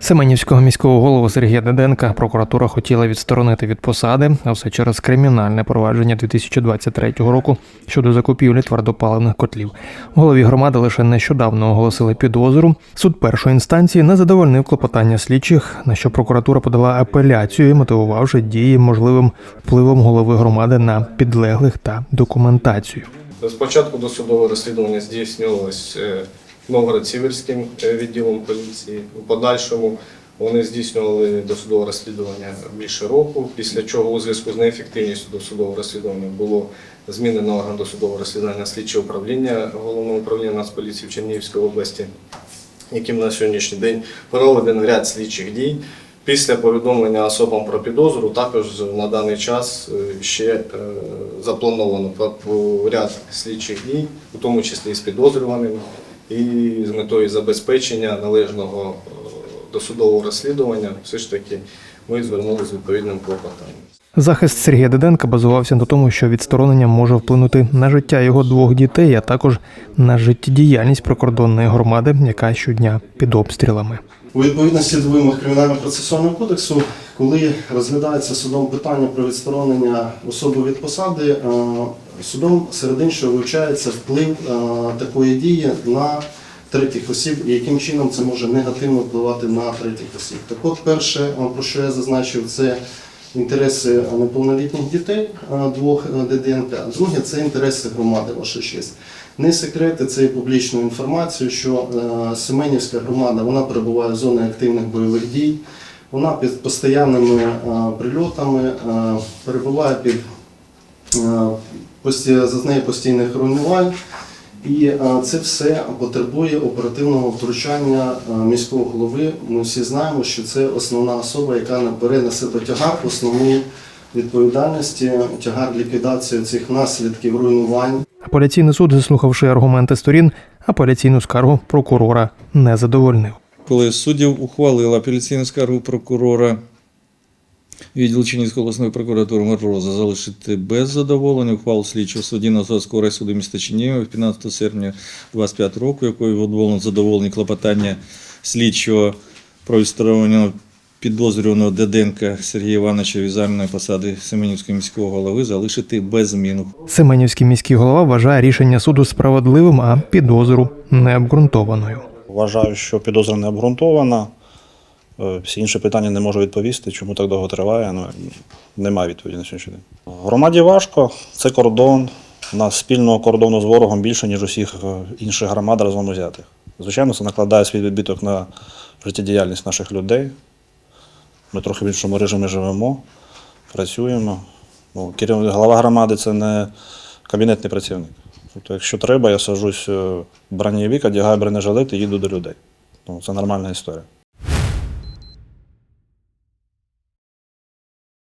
Семенівського міського голову Сергія Деденка прокуратура хотіла відсторонити від посади, а все через кримінальне провадження 2023 року щодо закупівлі твердопаливних котлів. Голові громади лише нещодавно оголосили підозру. Суд першої інстанції не задовольнив клопотання слідчих, на що прокуратура подала апеляцію, мотивувавши дії можливим впливом голови громади на підлеглих та документацію. Спочатку досудове розслідування здійснювалось е, Новгород-Сіверським е, відділом поліції. У подальшому вони здійснювали досудове розслідування більше року, після чого у зв'язку з неефективністю досудового розслідування було змінено орган досудового розслідування слідче управління Головного управління Нацполіції в Чернігівській області, яким на сьогоднішній день проведено ряд слідчих дій. Після повідомлення особам про підозру також на даний час е, ще е, заплановано ряд слідчих дій, у тому числі і з підозрюваними, і з метою забезпечення належного е, досудового розслідування, все ж таки ми звернулися з відповідним клопотанням. Захист Сергія Деденка базувався на тому, що відсторонення може вплинути на життя його двох дітей, а також на життєдіяльність прикордонної громади, яка щодня під обстрілами. У відповідності до вимог Кримінального процесуального кодексу, коли розглядається судом питання про відсторонення особи від посади, е, судом серед іншого вивчається вплив е, такої дії на третіх осіб, і яким чином це може негативно впливати на третіх осіб. Так от, перше, е, про що я зазначив, це інтереси неповнолітніх дітей е, двох Деденка, а друге це інтереси громади, ваша честь. Не секрети, це є публічною інформацією, що Семенівська громада вона перебуває в зоні активних бойових дій, вона під постійними прильотами, перебуває під зазнає постійних руйнувань. І е, це все потребує оперативного втручання е, міського голови. Ми всі знаємо, що це основна особа, яка бере на себе тягар основної відповідальності, тягар ліквідації цих наслідків руйнувань. Апеляційний суд, заслухавши аргументи сторін, апеляційну скаргу прокурора не задовольнив. Коли суддів ухвалила апеляційну скаргу прокурора відділ Чернігівської обласної прокуратури Мороза залишити без задоволення ухвалу слідчого судді Назовського райсуду міста від 15 серпня 25 року, якою відмовлено задоволені клопотання слідчого про відсторонення підозрюваного Деденка Сергія Івановича від займаної посади Семенівського міського голови залишити без змін. Семенівський міський голова вважає рішення суду справедливим, а підозру необґрунтованою. Вважаю, що підозра не обґрунтована. Е, Всі інші питання не можу відповісти, чому так довго триває. Ну, немає відповіді на сьогоднішній день. Громаді важко, це кордон. У нас спільного кордону з ворогом більше, ніж усіх е, інших громад разом взятих. Звичайно, це накладає свій відбиток на життєдіяльність наших людей. Ми трохи в іншому режимі живемо, працюємо. Ну, керівник, голова громади це не кабінетний працівник. Тобто, якщо треба, я сажусь е, в бронєвік, одягаю бронежилет і їду до людей. Ну, це нормальна історія.